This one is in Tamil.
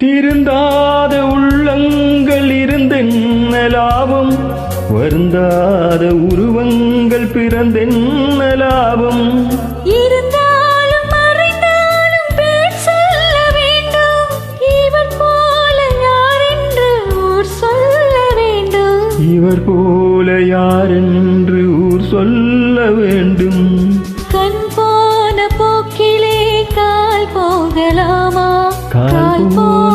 திருந்தாத உள்ளங்கள் இருந்தென்ன லாபம் வருந்தாத உருவங்கள் பிறந்தென்ன லாபம் இருந்தாலும் மறைந்தாலும் பேர் சொல்ல வேண்டும். இவன் போல யாரென்று ஊர் சொல்ல வேண்டும். இவர் போல யாரென்று ஊர் சொல்ல வேண்டும். கண் போன போக்கிலே கால் போகலாமா? கால் போன